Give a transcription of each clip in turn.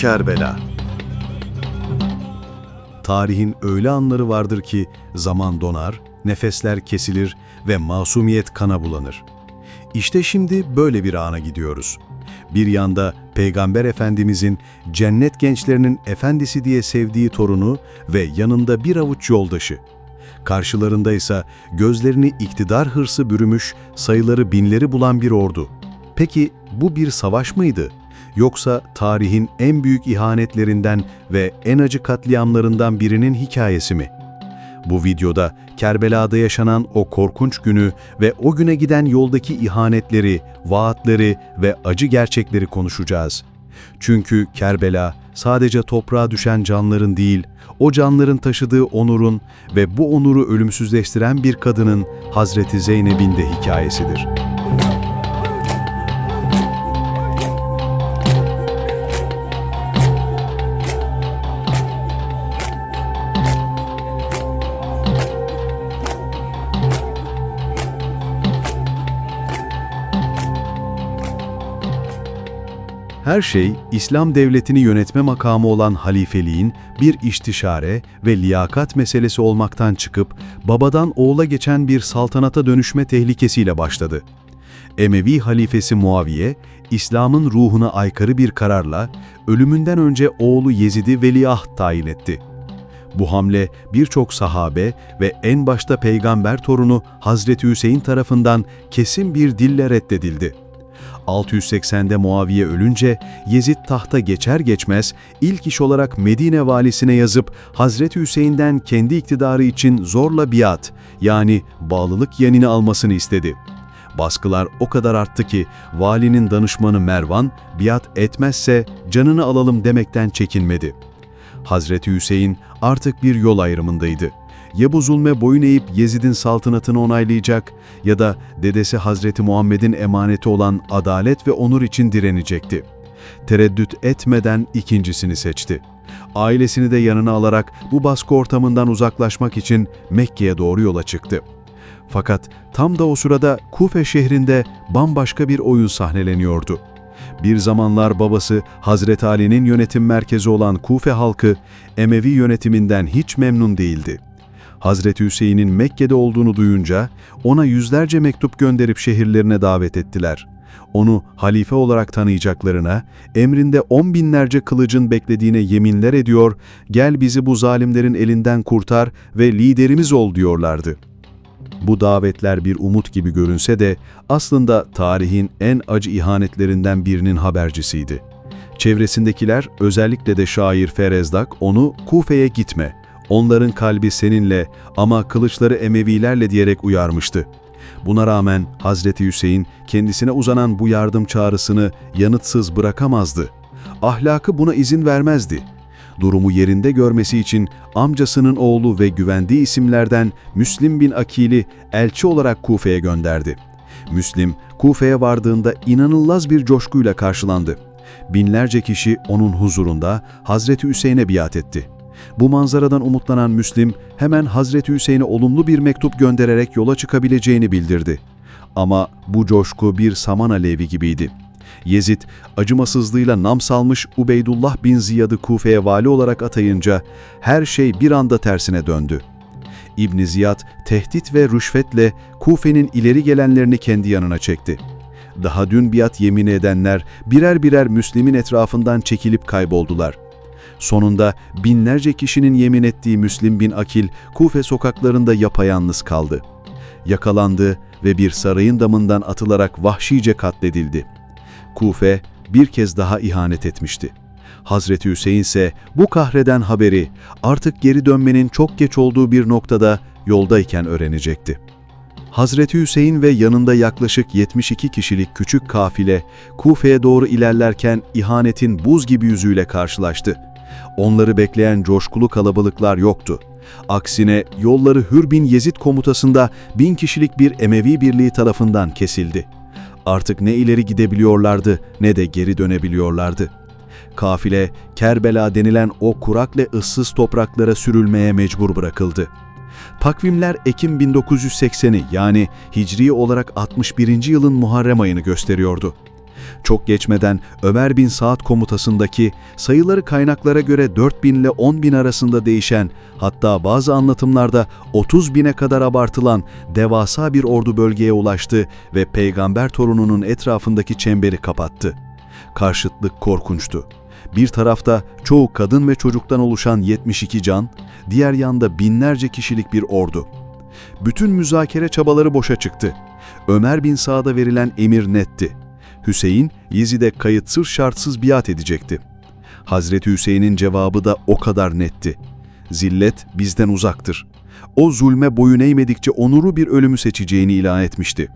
Kerbela Tarihin öyle anları vardır ki zaman donar, nefesler kesilir ve masumiyet kana bulanır. İşte şimdi böyle bir ana gidiyoruz. Bir yanda Peygamber Efendimizin cennet gençlerinin efendisi diye sevdiği torunu ve yanında bir avuç yoldaşı. Karşılarında ise gözlerini iktidar hırsı bürümüş, sayıları binleri bulan bir ordu. Peki bu bir savaş mıydı? Yoksa tarihin en büyük ihanetlerinden ve en acı katliamlarından birinin hikayesi mi? Bu videoda Kerbela'da yaşanan o korkunç günü ve o güne giden yoldaki ihanetleri, vaatleri ve acı gerçekleri konuşacağız. Çünkü Kerbela sadece toprağa düşen canların değil, o canların taşıdığı onurun ve bu onuru ölümsüzleştiren bir kadının Hazreti Zeynep'in de hikayesidir. Her şey, İslam devletini yönetme makamı olan halifeliğin bir istişare ve liyakat meselesi olmaktan çıkıp babadan oğula geçen bir saltanata dönüşme tehlikesiyle başladı. Emevi halifesi Muaviye, İslam'ın ruhuna aykırı bir kararla ölümünden önce oğlu Yezid'i veliaht tayin etti. Bu hamle birçok sahabe ve en başta peygamber torunu Hazreti Hüseyin tarafından kesin bir dille reddedildi. 680'de Muaviye ölünce Yezid tahta geçer geçmez ilk iş olarak Medine valisine yazıp Hazreti Hüseyin'den kendi iktidarı için zorla biat yani bağlılık yenini almasını istedi. Baskılar o kadar arttı ki valinin danışmanı Mervan biat etmezse canını alalım demekten çekinmedi. Hazreti Hüseyin artık bir yol ayrımındaydı ya bu zulme boyun eğip Yezid'in saltanatını onaylayacak ya da dedesi Hazreti Muhammed'in emaneti olan adalet ve onur için direnecekti. Tereddüt etmeden ikincisini seçti. Ailesini de yanına alarak bu baskı ortamından uzaklaşmak için Mekke'ye doğru yola çıktı. Fakat tam da o sırada Kufe şehrinde bambaşka bir oyun sahneleniyordu. Bir zamanlar babası Hazreti Ali'nin yönetim merkezi olan Kufe halkı Emevi yönetiminden hiç memnun değildi. Hazreti Hüseyin'in Mekke'de olduğunu duyunca ona yüzlerce mektup gönderip şehirlerine davet ettiler. Onu halife olarak tanıyacaklarına, emrinde on binlerce kılıcın beklediğine yeminler ediyor, gel bizi bu zalimlerin elinden kurtar ve liderimiz ol diyorlardı. Bu davetler bir umut gibi görünse de aslında tarihin en acı ihanetlerinden birinin habercisiydi. Çevresindekiler özellikle de şair Ferezdak onu Kufe'ye gitme, onların kalbi seninle ama kılıçları Emevilerle diyerek uyarmıştı. Buna rağmen Hazreti Hüseyin kendisine uzanan bu yardım çağrısını yanıtsız bırakamazdı. Ahlakı buna izin vermezdi. Durumu yerinde görmesi için amcasının oğlu ve güvendiği isimlerden Müslim bin Akil'i elçi olarak Kufe'ye gönderdi. Müslim, Kufe'ye vardığında inanılmaz bir coşkuyla karşılandı. Binlerce kişi onun huzurunda Hazreti Hüseyin'e biat etti. Bu manzaradan umutlanan Müslim hemen Hazreti Hüseyin'e olumlu bir mektup göndererek yola çıkabileceğini bildirdi. Ama bu coşku bir saman alevi gibiydi. Yezid, acımasızlığıyla nam salmış Ubeydullah bin Ziyad'ı Kufe'ye vali olarak atayınca her şey bir anda tersine döndü. İbn Ziyad tehdit ve rüşvetle Kufe'nin ileri gelenlerini kendi yanına çekti. Daha dün biat yemin edenler birer birer Müslim'in etrafından çekilip kayboldular. Sonunda binlerce kişinin yemin ettiği Müslim bin Akil Kufe sokaklarında yapayalnız kaldı. Yakalandı ve bir sarayın damından atılarak vahşice katledildi. Kufe bir kez daha ihanet etmişti. Hazreti Hüseyin ise bu kahreden haberi artık geri dönmenin çok geç olduğu bir noktada yoldayken öğrenecekti. Hazreti Hüseyin ve yanında yaklaşık 72 kişilik küçük kafile Kufe'ye doğru ilerlerken ihanetin buz gibi yüzüyle karşılaştı. Onları bekleyen coşkulu kalabalıklar yoktu. Aksine yolları Hür bin Yezid komutasında bin kişilik bir Emevi birliği tarafından kesildi. Artık ne ileri gidebiliyorlardı ne de geri dönebiliyorlardı. Kafile, Kerbela denilen o kurak ve ıssız topraklara sürülmeye mecbur bırakıldı. Takvimler Ekim 1980'i yani Hicri olarak 61. yılın Muharrem ayını gösteriyordu. Çok geçmeden Ömer bin Saad komutasındaki sayıları kaynaklara göre 4 bin ile 10 bin arasında değişen hatta bazı anlatımlarda 30 bine kadar abartılan devasa bir ordu bölgeye ulaştı ve peygamber torununun etrafındaki çemberi kapattı. Karşıtlık korkunçtu. Bir tarafta çoğu kadın ve çocuktan oluşan 72 can, diğer yanda binlerce kişilik bir ordu. Bütün müzakere çabaları boşa çıktı. Ömer bin Saad'a verilen emir netti. Hüseyin, Yezid'e kayıtsız şartsız biat edecekti. Hazreti Hüseyin'in cevabı da o kadar netti. Zillet bizden uzaktır. O zulme boyun eğmedikçe onuru bir ölümü seçeceğini ilan etmişti.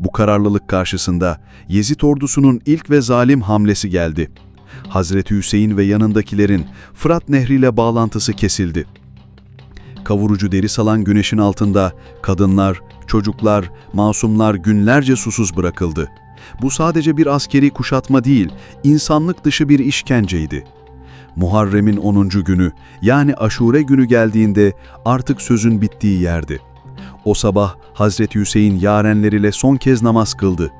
Bu kararlılık karşısında Yezid ordusunun ilk ve zalim hamlesi geldi. Hazreti Hüseyin ve yanındakilerin Fırat Nehri'yle bağlantısı kesildi. Kavurucu deri salan güneşin altında kadınlar, çocuklar, masumlar günlerce susuz bırakıldı. Bu sadece bir askeri kuşatma değil, insanlık dışı bir işkenceydi. Muharrem'in 10. günü yani Aşure günü geldiğinde artık sözün bittiği yerdi. O sabah Hazreti Hüseyin yarenleriyle son kez namaz kıldı.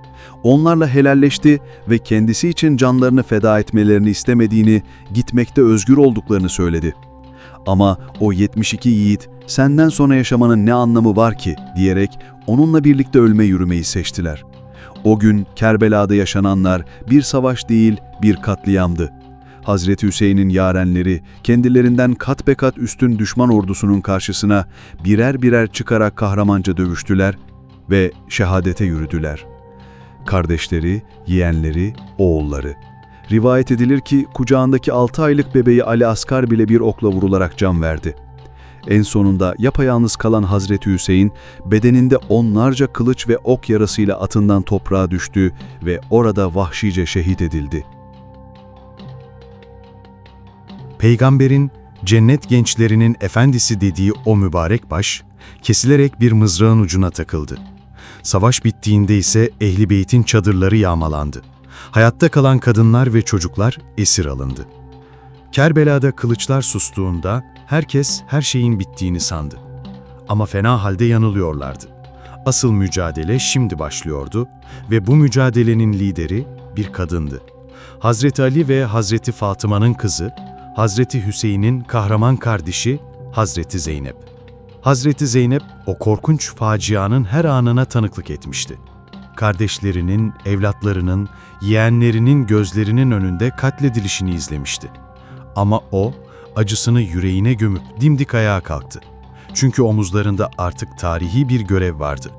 Onlarla helalleşti ve kendisi için canlarını feda etmelerini istemediğini, gitmekte özgür olduklarını söyledi. Ama o 72 yiğit senden sonra yaşamanın ne anlamı var ki diyerek onunla birlikte ölme yürümeyi seçtiler. O gün Kerbela'da yaşananlar bir savaş değil bir katliamdı. Hazreti Hüseyin'in yarenleri kendilerinden kat be kat üstün düşman ordusunun karşısına birer birer çıkarak kahramanca dövüştüler ve şehadete yürüdüler. Kardeşleri, yeğenleri, oğulları. Rivayet edilir ki kucağındaki 6 aylık bebeği Ali Asgar bile bir okla vurularak can verdi. En sonunda yapayalnız kalan Hazreti Hüseyin, bedeninde onlarca kılıç ve ok yarasıyla atından toprağa düştü ve orada vahşice şehit edildi. Peygamberin cennet gençlerinin efendisi dediği o mübarek baş, kesilerek bir mızrağın ucuna takıldı. Savaş bittiğinde ise Ehli Beyt'in çadırları yağmalandı. Hayatta kalan kadınlar ve çocuklar esir alındı. Kerbela'da kılıçlar sustuğunda herkes her şeyin bittiğini sandı. Ama fena halde yanılıyorlardı. Asıl mücadele şimdi başlıyordu ve bu mücadelenin lideri bir kadındı. Hazreti Ali ve Hazreti Fatıma'nın kızı, Hazreti Hüseyin'in kahraman kardeşi Hazreti Zeynep. Hazreti Zeynep o korkunç facianın her anına tanıklık etmişti. Kardeşlerinin, evlatlarının, yeğenlerinin gözlerinin önünde katledilişini izlemişti. Ama o, acısını yüreğine gömüp dimdik ayağa kalktı. Çünkü omuzlarında artık tarihi bir görev vardı.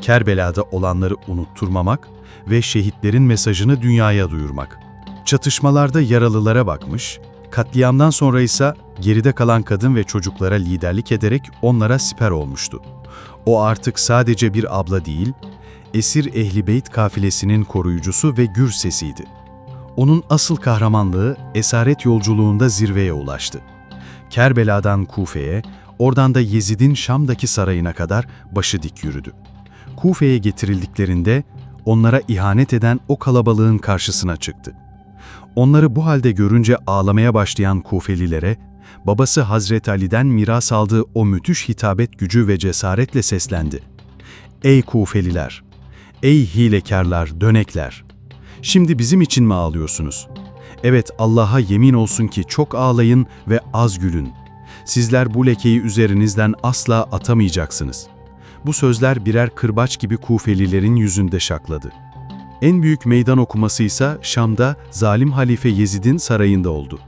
Kerbela'da olanları unutturmamak ve şehitlerin mesajını dünyaya duyurmak. Çatışmalarda yaralılara bakmış, katliamdan sonra ise geride kalan kadın ve çocuklara liderlik ederek onlara siper olmuştu. O artık sadece bir abla değil, esir Ehli Beyt kafilesinin koruyucusu ve gür sesiydi. Onun asıl kahramanlığı esaret yolculuğunda zirveye ulaştı. Kerbela'dan Kufe'ye, oradan da Yezid'in Şam'daki sarayına kadar başı dik yürüdü. Kufe'ye getirildiklerinde onlara ihanet eden o kalabalığın karşısına çıktı. Onları bu halde görünce ağlamaya başlayan Kufelilere, babası Hazreti Ali'den miras aldığı o müthiş hitabet gücü ve cesaretle seslendi. Ey Kufeliler! Ey hilekarlar, dönekler! Şimdi bizim için mi ağlıyorsunuz? Evet Allah'a yemin olsun ki çok ağlayın ve az gülün. Sizler bu lekeyi üzerinizden asla atamayacaksınız. Bu sözler birer kırbaç gibi Kufelilerin yüzünde şakladı. En büyük meydan okuması ise Şam'da zalim halife Yezid'in sarayında oldu.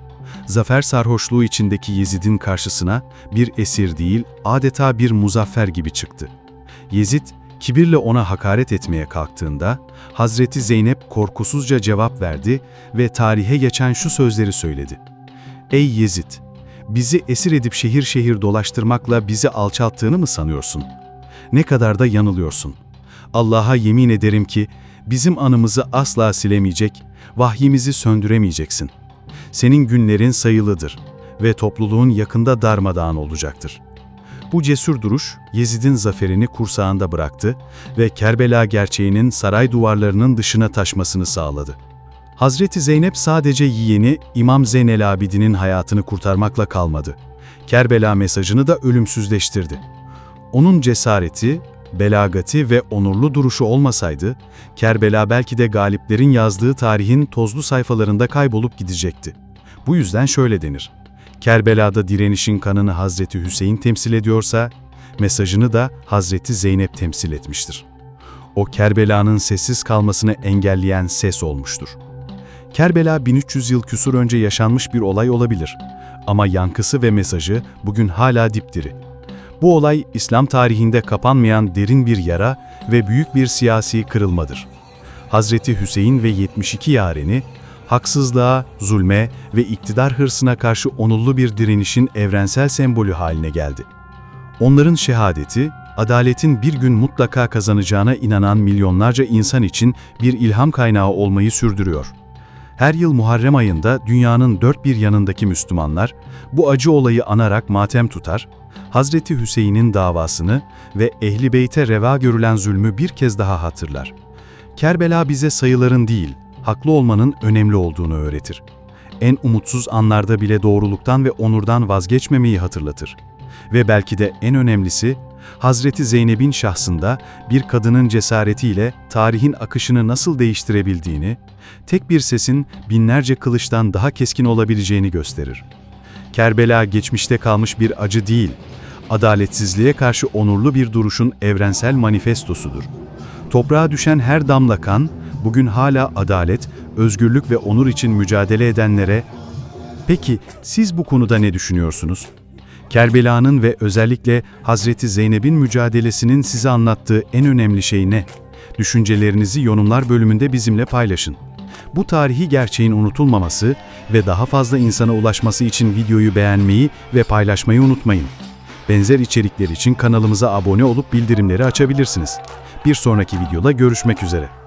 Zafer sarhoşluğu içindeki Yezid'in karşısına bir esir değil, adeta bir muzaffer gibi çıktı. Yezid, kibirle ona hakaret etmeye kalktığında, Hazreti Zeynep korkusuzca cevap verdi ve tarihe geçen şu sözleri söyledi. Ey Yezid! Bizi esir edip şehir şehir dolaştırmakla bizi alçalttığını mı sanıyorsun? Ne kadar da yanılıyorsun. Allah'a yemin ederim ki, bizim anımızı asla silemeyecek, vahyimizi söndüremeyeceksin. Senin günlerin sayılıdır ve topluluğun yakında darmadağın olacaktır. Bu cesur duruş, Yezid'in zaferini kursağında bıraktı ve Kerbela gerçeğinin saray duvarlarının dışına taşmasını sağladı. Hazreti Zeynep sadece yeğeni İmam Zeynel Abidin'in hayatını kurtarmakla kalmadı. Kerbela mesajını da ölümsüzleştirdi. Onun cesareti, belagati ve onurlu duruşu olmasaydı, Kerbela belki de galiplerin yazdığı tarihin tozlu sayfalarında kaybolup gidecekti. Bu yüzden şöyle denir. Kerbela'da direnişin kanını Hazreti Hüseyin temsil ediyorsa, mesajını da Hazreti Zeynep temsil etmiştir. O Kerbela'nın sessiz kalmasını engelleyen ses olmuştur. Kerbela 1300 yıl küsur önce yaşanmış bir olay olabilir ama yankısı ve mesajı bugün hala dipdiri. Bu olay İslam tarihinde kapanmayan derin bir yara ve büyük bir siyasi kırılmadır. Hazreti Hüseyin ve 72 yareni, haksızlığa, zulme ve iktidar hırsına karşı onullu bir direnişin evrensel sembolü haline geldi. Onların şehadeti, adaletin bir gün mutlaka kazanacağına inanan milyonlarca insan için bir ilham kaynağı olmayı sürdürüyor. Her yıl Muharrem ayında dünyanın dört bir yanındaki Müslümanlar bu acı olayı anarak matem tutar, Hazreti Hüseyin'in davasını ve Ehli Beyt'e reva görülen zulmü bir kez daha hatırlar. Kerbela bize sayıların değil, haklı olmanın önemli olduğunu öğretir. En umutsuz anlarda bile doğruluktan ve onurdan vazgeçmemeyi hatırlatır. Ve belki de en önemlisi, Hazreti Zeynep'in şahsında bir kadının cesaretiyle tarihin akışını nasıl değiştirebildiğini, tek bir sesin binlerce kılıçtan daha keskin olabileceğini gösterir. Kerbela geçmişte kalmış bir acı değil, adaletsizliğe karşı onurlu bir duruşun evrensel manifestosudur. Toprağa düşen her damla kan, bugün hala adalet, özgürlük ve onur için mücadele edenlere... Peki siz bu konuda ne düşünüyorsunuz? Kerbela'nın ve özellikle Hazreti Zeynep'in mücadelesinin size anlattığı en önemli şey ne? Düşüncelerinizi yorumlar bölümünde bizimle paylaşın. Bu tarihi gerçeğin unutulmaması ve daha fazla insana ulaşması için videoyu beğenmeyi ve paylaşmayı unutmayın. Benzer içerikler için kanalımıza abone olup bildirimleri açabilirsiniz. Bir sonraki videoda görüşmek üzere.